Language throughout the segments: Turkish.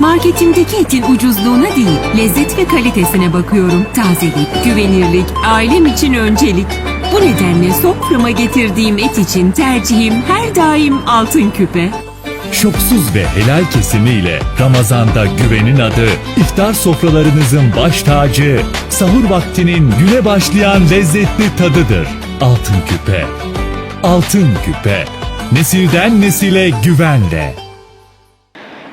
Marketimdeki etin ucuzluğuna değil, lezzet ve kalitesine bakıyorum. Tazelik, güvenirlik, ailem için öncelik. Bu nedenle soframa getirdiğim et için tercihim her daim altın küpe. Şoksuz ve helal kesimiyle Ramazan'da güvenin adı, iftar sofralarınızın baş tacı, sahur vaktinin güne başlayan lezzetli tadıdır. Altın küpe. Altın küpe. Nesilden nesile güvenle.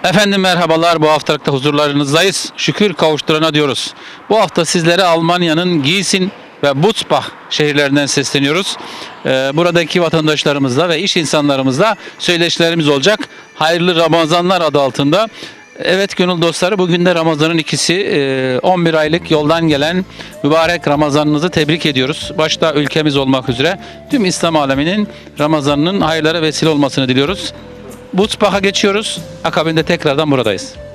Efendim merhabalar bu haftalıkta huzurlarınızdayız. Şükür kavuşturana diyoruz. Bu hafta sizlere Almanya'nın Gießen ve Butzbach şehirlerinden sesleniyoruz. Ee, buradaki vatandaşlarımızla ve iş insanlarımızla söyleşilerimiz olacak. Hayırlı Ramazanlar adı altında. Evet gönül dostları bugün de Ramazan'ın ikisi Ee, 11 aylık yoldan gelen mübarek Ramazanınızı tebrik ediyoruz. Başta ülkemiz olmak üzere tüm İslam aleminin Ramazanının hayırlara vesile olmasını diliyoruz. Butzbach'a geçiyoruz. Akabinde tekrardan buradayız.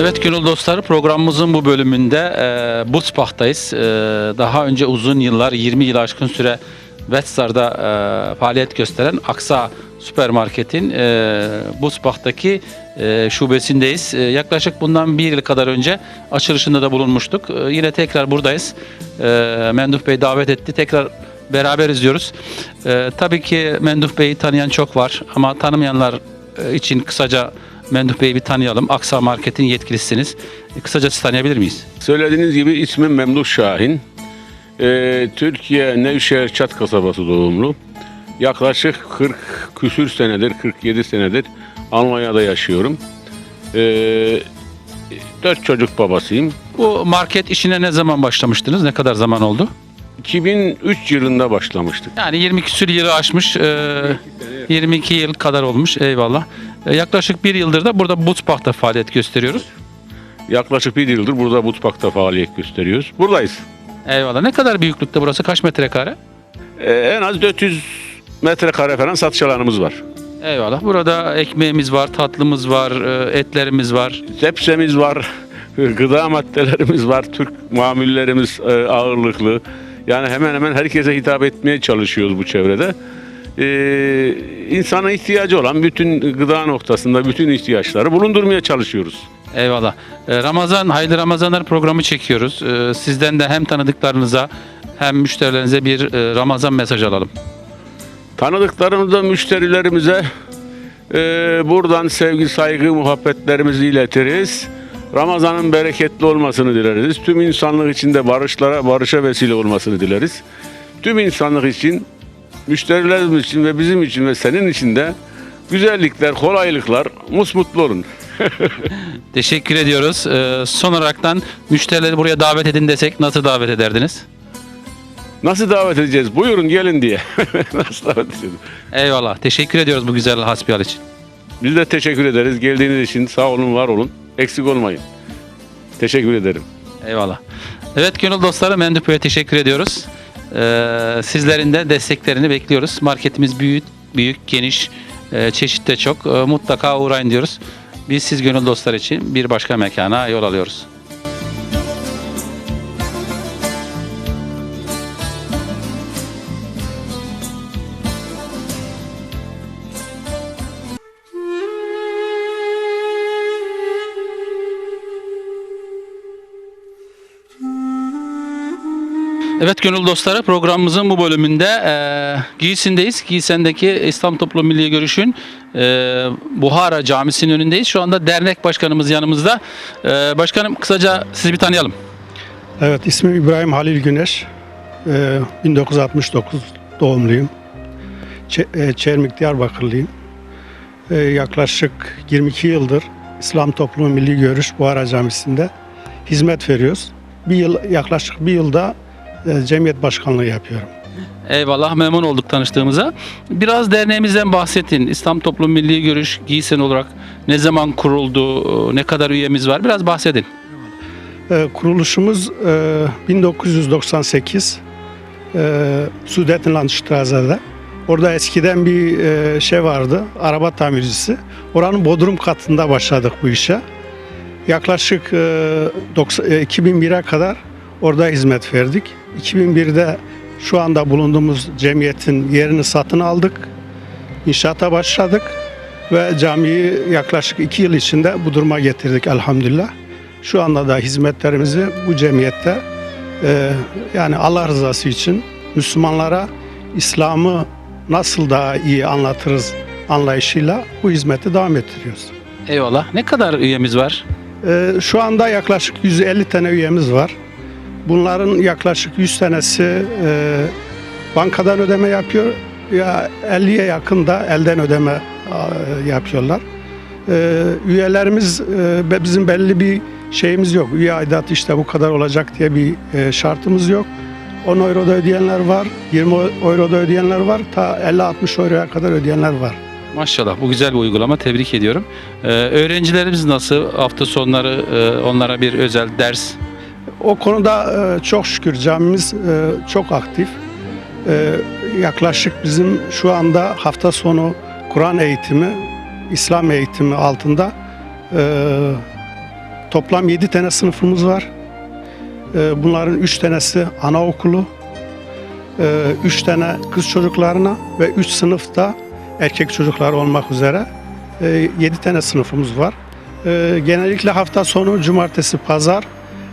Evet gönül dostları programımızın bu bölümünde e, Butzbach'tayız. E, daha önce uzun yıllar 20 yıl aşkın süre Wetzlar'da e, faaliyet gösteren Aksa Süpermarket'in e, Butzbach'taki e, şubesindeyiz. E, yaklaşık bundan bir yıl kadar önce açılışında da bulunmuştuk. E, yine tekrar buradayız. E, Menduh Bey davet etti. Tekrar beraber izliyoruz. E, tabii ki Menduh Bey'i tanıyan çok var ama tanımayanlar e, için kısaca Menduh Bey'i bir tanıyalım. Aksa Market'in yetkilisiniz. E, Kısaca sizi tanıyabilir miyiz? Söylediğiniz gibi ismim Memduh Şahin. Ee, Türkiye Nevşehir Çat kasabası doğumlu. Yaklaşık 40 küsür senedir, 47 senedir Almanya'da yaşıyorum. Ee, dört çocuk babasıyım. Bu market işine ne zaman başlamıştınız? Ne kadar zaman oldu? 2003 yılında başlamıştık. Yani 20 küsür yılı aşmış. e, 22 yıl kadar olmuş. Eyvallah. E, Yaklaşık bir yıldır da burada Butzbach'ta faaliyet gösteriyoruz. Yaklaşık bir yıldır burada mutfakta faaliyet gösteriyoruz. Buradayız. Eyvallah. Ne kadar büyüklükte burası? Kaç metrekare? Ee, en az 400 metrekare falan satış alanımız var. Eyvallah. Burada ekmeğimiz var, tatlımız var, e, etlerimiz var. Zepsemiz var, gıda maddelerimiz var, Türk mamullerimiz e, ağırlıklı. Yani hemen hemen herkese hitap etmeye çalışıyoruz bu çevrede. Ee, insana ihtiyacı olan bütün gıda noktasında bütün ihtiyaçları bulundurmaya çalışıyoruz. Eyvallah. E, Ramazan, hayırlı Ramazanlar programı çekiyoruz. E, Sizden de hem tanıdıklarınıza hem müşterilerinize bir e, Ramazan mesajı alalım. Tanıdıklarımıza, müşterilerimize e, buradan sevgi, saygı, muhabbetlerimizi iletiriz. Ramazan'ın bereketli olmasını dileriz. Tüm insanlık için de barışlara, barışa vesile olmasını dileriz. Tüm insanlık için, müşterilerimiz için ve bizim için ve senin için de güzellikler, kolaylıklar, musmutlu olun. Teşekkür ediyoruz. E, Son olaraktan müşterileri buraya davet edin desek nasıl davet ederdiniz? Nasıl davet edeceğiz? Buyurun gelin diye. Nasıl davet edeceğiz? Eyvallah. Teşekkür ediyoruz bu güzel hasbihal için. Biz de teşekkür ederiz. Geldiğiniz için sağ olun, var olun. Eksik olmayın. Teşekkür ederim. Eyvallah. Evet gönül dostları Menduh Bey'e teşekkür ediyoruz. Ee, sizlerin de desteklerini bekliyoruz. Marketimiz büyük, büyük, geniş, e, çeşit çok. E, mutlaka uğrayın diyoruz. Biz siz gönül dostlar için bir başka mekana yol alıyoruz. Evet gönül dostları programımızın bu bölümünde e, Giysin'deyiz. Giysen'deki İslam Toplum Milli Görüş'ün e, Buhara Camisi'nin önündeyiz. Şu anda dernek başkanımız yanımızda. E, başkanım kısaca sizi bir tanıyalım. Evet, ismim İbrahim Halil Güneş. Ee, 1969 doğumluyum. Ç- e, Çermik Diyarbakırlıyım. Ee, yaklaşık 22 yıldır İslam Toplumu Milli Görüş Buhara Camisi'nde hizmet veriyoruz. Bir yıl yaklaşık bir yılda e, cemiyet başkanlığı yapıyorum. Eyvallah memnun olduk tanıştığımıza. Biraz derneğimizden bahsettin. İslam Toplum Milli Görüş Giysen olarak ne zaman kuruldu, ne kadar üyemiz var? Biraz bahsedin. E, kuruluşumuz e, 1998 e, Sudetenlandstraße'de. Orada eskiden bir e, şey vardı, araba tamircisi. Oranın bodrum katında başladık bu işe. Yaklaşık e, 90 e, 2001'e kadar orada hizmet verdik. 2001'de şu anda bulunduğumuz cemiyetin yerini satın aldık. İnşaata başladık ve camiyi yaklaşık iki yıl içinde bu duruma getirdik elhamdülillah. Şu anda da hizmetlerimizi bu cemiyette e, yani Allah rızası için Müslümanlara İslam'ı nasıl daha iyi anlatırız anlayışıyla bu hizmeti devam ettiriyoruz. Eyvallah. Ne kadar üyemiz var? E, şu anda yaklaşık 150 tane üyemiz var. Bunların yaklaşık 100 tanesi e, bankadan ödeme yapıyor ya 50'ye yakın da elden ödeme e, yapıyorlar. E, üyelerimiz e, bizim belli bir şeyimiz yok. Üye aidatı işte bu kadar olacak diye bir e, şartımız yok. 10 euro da ödeyenler var, 20 euro da ödeyenler var, ta 50-60 euroya kadar ödeyenler var. Maşallah bu güzel bir uygulama. Tebrik ediyorum. Ee, öğrencilerimiz nasıl? Hafta sonları e, onlara bir özel ders. O konuda e, çok şükür camimiz e, çok aktif. E, yaklaşık bizim şu anda hafta sonu Kur'an eğitimi, İslam eğitimi altında e, toplam 7 tane sınıfımız var. E, bunların 3 tanesi anaokulu, 3 tane kız çocuklarına ve 3 sınıfta erkek çocuklar olmak üzere 7 tane sınıfımız var. E, genellikle hafta sonu cumartesi, pazar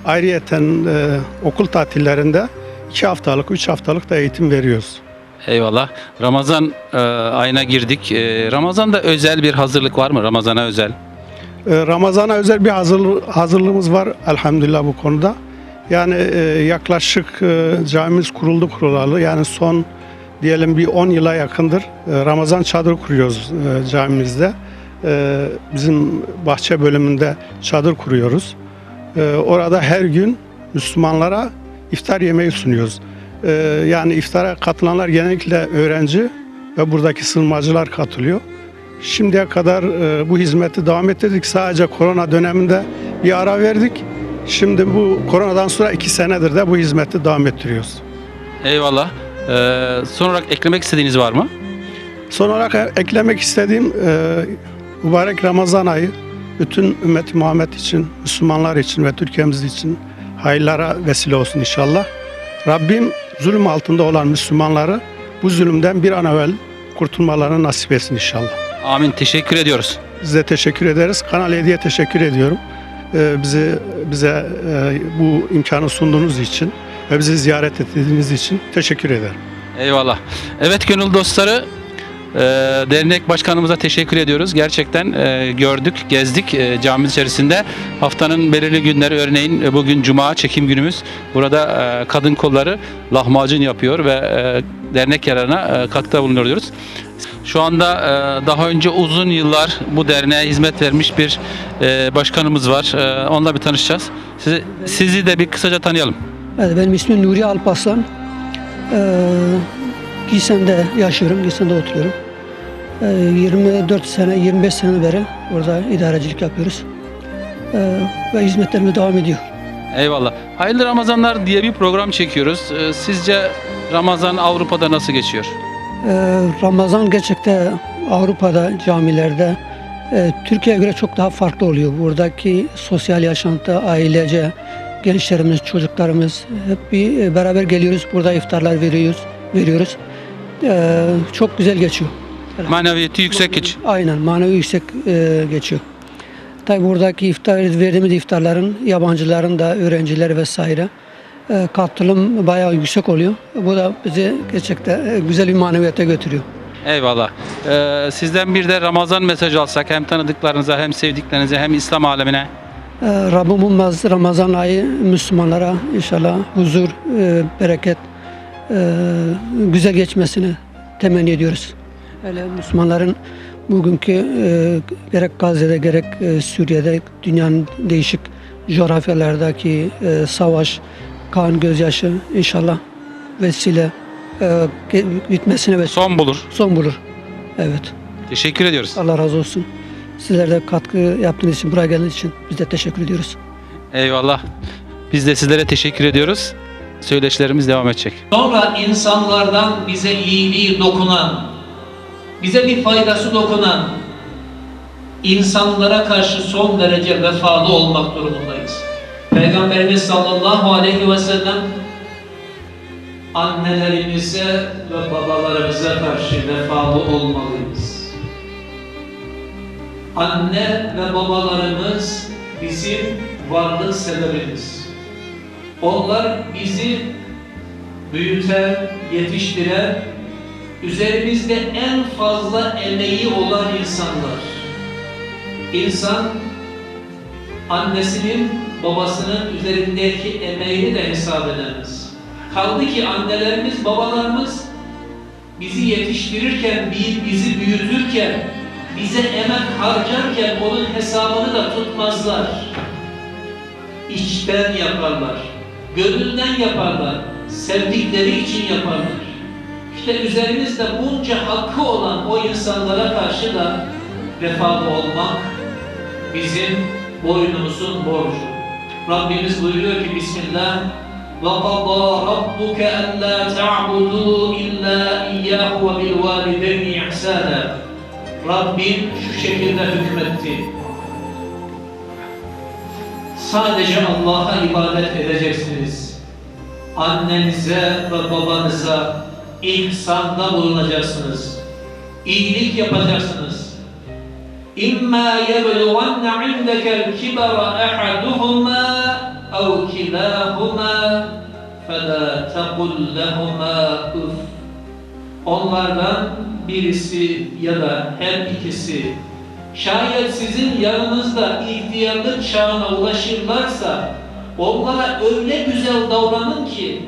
Ayrıyeten e, okul tatillerinde 2 haftalık, 3 haftalık da eğitim veriyoruz. Eyvallah. Ramazan e, ayına girdik. E, Ramazan'da özel bir hazırlık var mı? Ramazan'a özel. E, Ramazan'a özel bir hazır, hazırlığımız var elhamdülillah bu konuda. Yani e, yaklaşık e, camimiz kuruldu kurulalı. Yani son diyelim bir 10 yıla yakındır e, Ramazan çadırı kuruyoruz e, camimizde. E, bizim bahçe bölümünde çadır kuruyoruz. E, orada her gün Müslümanlara iftar yemeği sunuyoruz. E, yani iftara katılanlar genellikle öğrenci ve buradaki sığınmacılar katılıyor. Şimdiye kadar e, bu hizmeti devam ettirdik. Sadece korona döneminde bir ara verdik. Şimdi bu koronadan sonra iki senedir de bu hizmeti devam ettiriyoruz. Eyvallah. E, son olarak eklemek istediğiniz var mı? Son olarak eklemek istediğim e, mübarek Ramazan ayı bütün ümmeti Muhammed için, Müslümanlar için ve Türkiye'miz için hayırlara vesile olsun inşallah. Rabbim zulüm altında olan Müslümanları bu zulümden bir an evvel kurtulmalarını nasip etsin inşallah. Amin. Teşekkür ediyoruz. Biz de teşekkür ederiz. Kanal 7'ye teşekkür ediyorum. Ee, bizi bize e, bu imkanı sunduğunuz için ve bizi ziyaret ettiğiniz için teşekkür ederim. Eyvallah. Evet gönül dostları e, dernek başkanımıza teşekkür ediyoruz. Gerçekten e, gördük, gezdik e, içerisinde. Haftanın belirli günleri örneğin e, bugün cuma çekim günümüz. Burada e, kadın kolları lahmacun yapıyor ve dernek yararına e, katkıda bulunuyor diyoruz. Şu anda daha önce uzun yıllar bu derneğe hizmet vermiş bir başkanımız var. E, onunla bir tanışacağız. Sizi, sizi de bir kısaca tanıyalım. Evet, benim ismim Nuri Alparslan. Ee, Giysen'de yaşıyorum, Giysen'de oturuyorum. Ee, 24 sene, 25 sene beri orada idarecilik yapıyoruz. Ee, ve hizmetlerimiz devam ediyor. Eyvallah. Hayırlı Ramazanlar diye bir program çekiyoruz. Ee, Sizce Ramazan Avrupa'da nasıl geçiyor? Ee, Ramazan gerçekten Avrupa'da camilerde e, Türkiye'ye göre çok daha farklı oluyor. Buradaki sosyal yaşantı, ailece, gençlerimiz, çocuklarımız hep bir e, beraber geliyoruz. Burada iftarlar veriyoruz. veriyoruz. Ee, çok güzel geçiyor. Maneviyeti yüksek geç. Aynen manevi yüksek e, geçiyor. Tabi buradaki iftar verdiğimiz iftarların yabancıların da öğrenciler vesaire e, katılım bayağı yüksek oluyor. Bu da bizi gerçekten e, güzel bir maneviyata götürüyor. Eyvallah. Ee, Sizden bir de Ramazan mesajı alsak hem tanıdıklarınıza hem sevdiklerinize hem İslam alemine. E, Rabbim ummaz Ramazan ayı Müslümanlara inşallah huzur, e, bereket, e, güzel geçmesini temenni ediyoruz. Öyle Müslümanların bugünkü e, gerek Gazze'de gerek e, Suriye'de dünyanın değişik coğrafyalardaki e, savaş, kan gözyaşı inşallah vesile e, bitmesine ve Son bulur. son bulur. Evet. Teşekkür ediyoruz. Allah razı olsun. Sizler de katkı yaptığınız için, buraya geldiğiniz için biz de teşekkür ediyoruz. Eyvallah. Biz de sizlere teşekkür ediyoruz. Söyleşilerimiz devam edecek. Sonra insanlardan bize iyiliği dokunan, bize bir faydası dokunan insanlara karşı son derece vefalı olmak durumundayız. Peygamberimiz sallallahu aleyhi ve sellem annelerimize ve babalarımıza karşı vefalı olmalıyız. Anne ve babalarımız bizim varlık sebebimiz. Onlar bizi büyüten, yetiştiren, üzerimizde en fazla emeği olan insanlar. İnsan annesinin, babasının üzerindeki emeğini de hesap edemez. Kaldı ki annelerimiz, babalarımız bizi yetiştirirken, bi- bizi büyütürken, bize emek harcarken onun hesabını da tutmazlar. İçten yaparlar, gönülden yaparlar, sevdikleri için yaparlar. İşte üzerimizde bunca hakkı olan o insanlara karşı da vefalı olmak bizim boynumuzun borcu. Rabbimiz buyuruyor ki Bismillah وَقَضَى رَبُّكَ أَلَّا تَعْبُدُوا إِلَّا إِيَّاهُ وَبِالْوَالِدَيْنِ إِحْسَانًا Rabbim şu şekilde hükmetti. Sadece Allah'a ibadet edeceksiniz. Annenize ve babanıza ihsanda bulunacaksınız. İyilik yapacaksınız. İmma yeblughanna indeke kibara ahaduhuma ev kilahuma fela tekul lehuma üf. Onlardan birisi ya da her ikisi şayet sizin yanınızda ihtiyarlık çağına ulaşırlarsa onlara öyle güzel davranın ki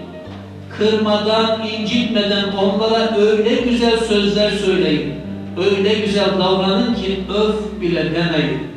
kırmadan, incitmeden onlara öyle güzel sözler söyleyin. Öyle güzel davranın ki öf bile demeyin.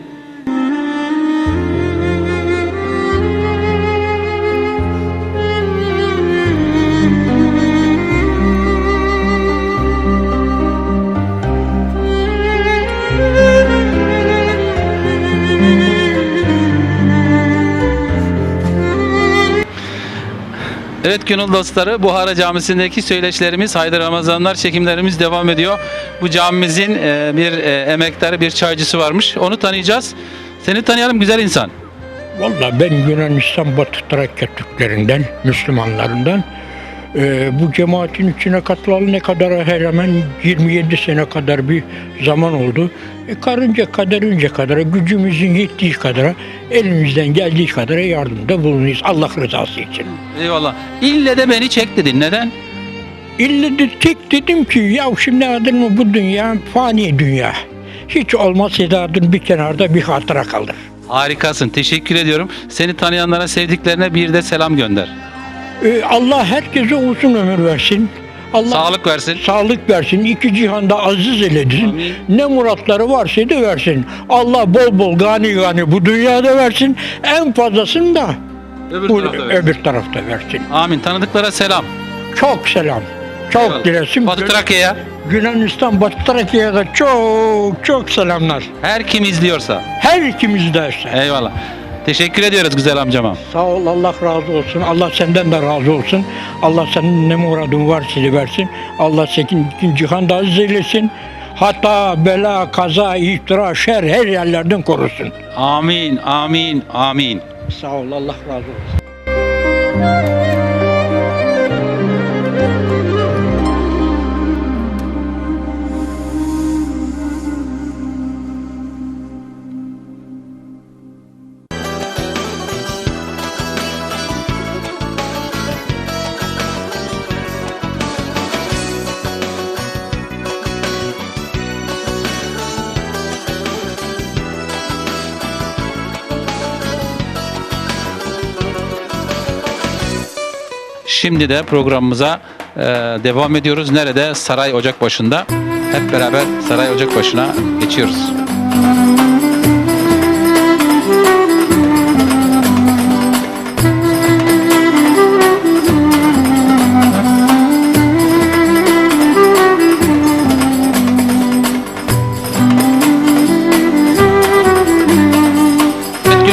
Evet gönül dostları Buhara Camisi'ndeki söyleşilerimiz, Haydi Ramazanlar çekimlerimiz devam ediyor. Bu camimizin e, bir e, emektarı, bir çaycısı varmış. Onu tanıyacağız. Seni tanıyalım güzel insan. Valla ben Yunanistan Batı Trakya Türklerinden, Müslümanlarından Ee, bu cemaatin içine katılalı ne kadar hemen 27 sene kadar bir zaman oldu. E, karınca kaderince kadar gücümüzün yettiği kadar elimizden geldiği kadar yardımda bulunuyuz Allah rızası için. Eyvallah. İlle de beni çek dedin. Neden? İlle de tek dedim ki ya şimdi adın mı bu dünya fani dünya. Hiç olmazsa adın bir kenarda bir hatıra kalır. Harikasın. Teşekkür ediyorum. Seni tanıyanlara, sevdiklerine bir de selam gönder. Ee, Allah herkese uzun ömür versin. Allah Sağlık versin. sağlık versin. iki cihanda aziz eylesin. Amin. Ne muratları varsa da versin. Allah bol bol gani gani bu dünyada versin. En fazlasını da Öbür bu tarafta versin. öbür tarafta versin. Amin. Tanıdıklara selam. Çok selam. Çok Eyvallah. dilesin. Batı Trakya'ya Yunanistan, Batı Trakya'ya da çok çok selamlar. her kim izliyorsa. Her ikimiz de Eyvallah. Teşekkür ediyoruz güzel amcama. Sağ ol Allah razı olsun. Allah senden de razı olsun. Allah senin ne muradın var sizi versin. Allah senin cihanda aziz eylesin. Hata, bela, kaza, iftira, şer her yerlerden korusun. Amin, amin, amin. Sağ ol Allah razı olsun. Şimdi de programımıza e, devam ediyoruz. Nerede? Saray Ocakbaşı'nda. hep beraber saray ocak başına geçiyoruz.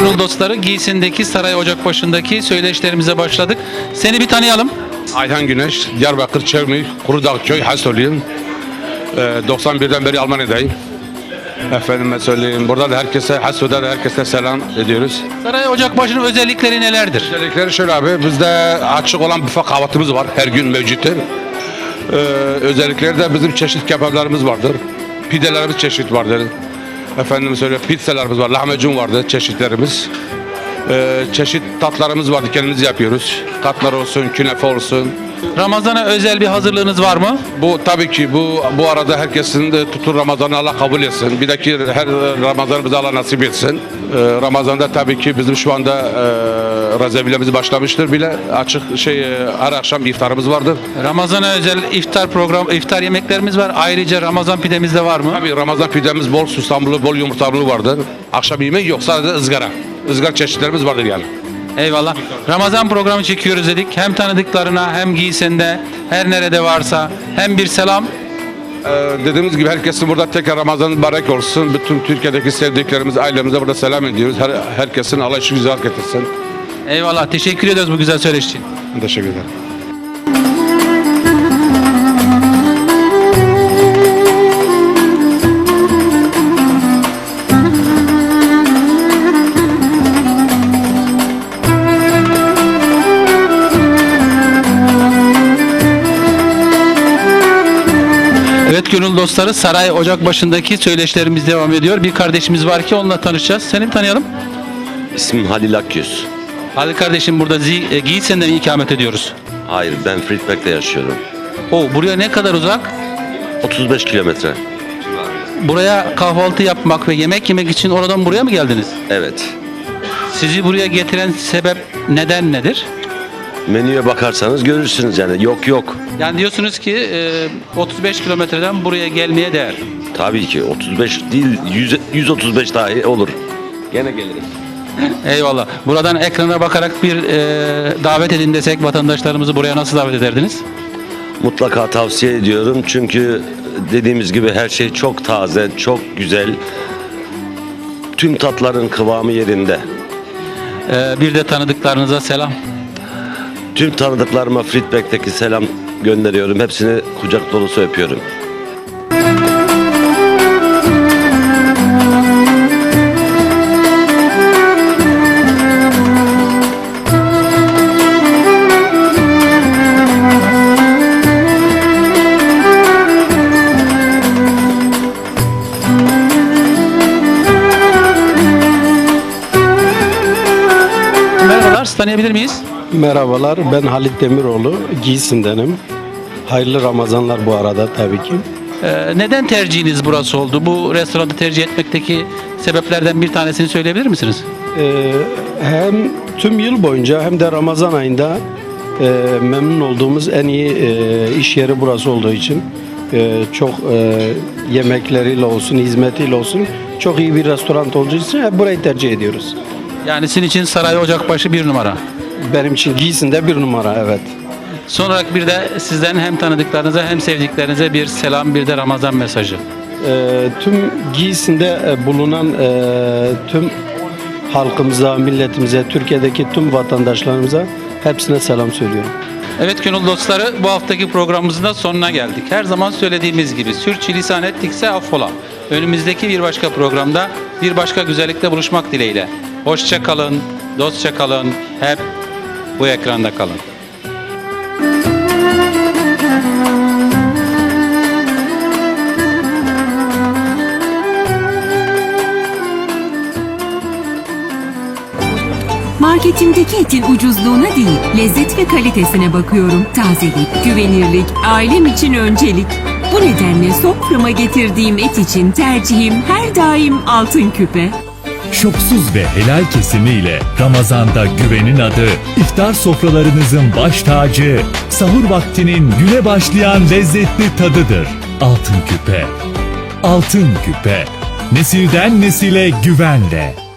Gönül dostları giysindeki saray ocak başındaki söyleşilerimize başladık. Seni bir tanıyalım. Ayhan Güneş, Diyarbakır Çevmi, Kurudağ Köy Hasoluyum. Ee, 91'den beri Almanya'dayım. Efendime söyleyeyim. Burada da herkese, Haso'da da herkese selam ediyoruz. Saray ocak başının özellikleri nelerdir? Özellikleri şöyle abi, bizde açık olan büfe kahvaltımız var. Her gün mevcuttur. Ee, özellikleri de bizim çeşit kebaplarımız vardır. Pidelerimiz çeşit vardır. Efendim söyle pizzalarımız var, lahmacun vardır çeşitlerimiz. Ee, çeşit tatlarımız vardı kendimiz yapıyoruz. Tatlar olsun, künefe olsun, Ramazana özel bir hazırlığınız var mı? Bu tabii ki bu bu arada herkesin de tutun Ramazan'ı Allah kabul etsin. Bir dahaki her Ramazan bize Allah nasip etsin. Ee, Ramazan'da tabii ki bizim şu anda e, rezevilemiz başlamıştır bile. Açık şey e, her akşam iftarımız vardır. Ramazana özel iftar program, iftar yemeklerimiz var. Ayrıca Ramazan pidemiz de var mı? Tabii Ramazan pidemiz bol susamlı, bol yumurtalı vardır. Akşam yemeği yok sadece ızgara. Izgara çeşitlerimiz vardır yani. Eyvallah. Ramazan programı çekiyoruz dedik. Hem tanıdıklarına hem giysinde her nerede varsa hem bir selam. Ee, dediğimiz gibi herkesin burada tekrar Ramazan mübarek olsun. Bütün Türkiye'deki sevdiklerimiz, ailemize burada selam ediyoruz. Her, herkesin Allah işi güzel getirsin. Eyvallah. Teşekkür ediyoruz bu güzel söyleşi için. Teşekkür ederim. Evet gönül dostları Saray Ocak başındaki söyleşilerimiz devam ediyor. Bir kardeşimiz var ki onunla tanışacağız. Seni bir tanıyalım. İsmim Halil Akyüz. Hadi kardeşim burada Zi- e, Giysen'den ikamet ediyoruz. Hayır ben Friedberg'de yaşıyorum. O buraya ne kadar uzak? 35 kilometre. Buraya kahvaltı yapmak ve yemek yemek için oradan buraya mı geldiniz? Evet. Sizi buraya getiren sebep neden nedir? Menüye bakarsanız görürsünüz yani yok yok. Yani diyorsunuz ki e, 35 kilometreden buraya gelmeye değer. Tabii ki 35 değil 100, 135 dahi olur. Gene gelirim. Eyvallah. Buradan ekrana bakarak bir e, davet edin desek vatandaşlarımızı buraya nasıl davet ederdiniz? Mutlaka tavsiye ediyorum çünkü dediğimiz gibi her şey çok taze, çok güzel. Tüm tatların kıvamı yerinde. E, bir de tanıdıklarınıza selam. Tüm tanıdıklarıma Friedberg'deki selam gönderiyorum. Hepsini kucak dolusu öpüyorum. Tanıyabilir miyiz? Merhabalar ben Halit Demiroğlu Giysin'denim. Hayırlı Ramazanlar bu arada tabii ki. E, neden tercihiniz burası oldu? Bu restoranı tercih etmekteki sebeplerden bir tanesini söyleyebilir misiniz? Ee, hem tüm yıl boyunca hem de Ramazan ayında e, memnun olduğumuz en iyi e, iş yeri burası olduğu için e, çok e, yemekleriyle olsun, hizmetiyle olsun çok iyi bir restoran olduğu için hep burayı tercih ediyoruz. Yani sizin için Saray Ocakbaşı bir numara. Benim için Giysin'de bir numara evet. Son olarak bir de sizden hem tanıdıklarınıza hem sevdiklerinize bir selam bir de Ramazan mesajı. E, tüm Giysin'de e, bulunan e, tüm halkımıza, milletimize, Türkiye'deki tüm vatandaşlarımıza hepsine selam söylüyorum. Evet gönül dostları bu haftaki programımızın da sonuna geldik. Her zaman söylediğimiz gibi sürçülisan ettikse affola. Önümüzdeki bir başka programda bir başka güzellikte buluşmak dileğiyle. Hoşça kalın, dostça kalın, hep bu ekranda kalın. Marketimdeki etin ucuzluğuna değil, lezzet ve kalitesine bakıyorum. Tazelik, güvenirlik, ailem için öncelik. Bu nedenle soframa getirdiğim et için tercihim her daim altın küpe. Şoksuz ve helal kesimiyle Ramazan'da güvenin adı, iftar sofralarınızın baş tacı, sahur vaktinin güne başlayan lezzetli tadıdır. Altın Küpe. Altın Küpe. Nesilden nesile güvenle.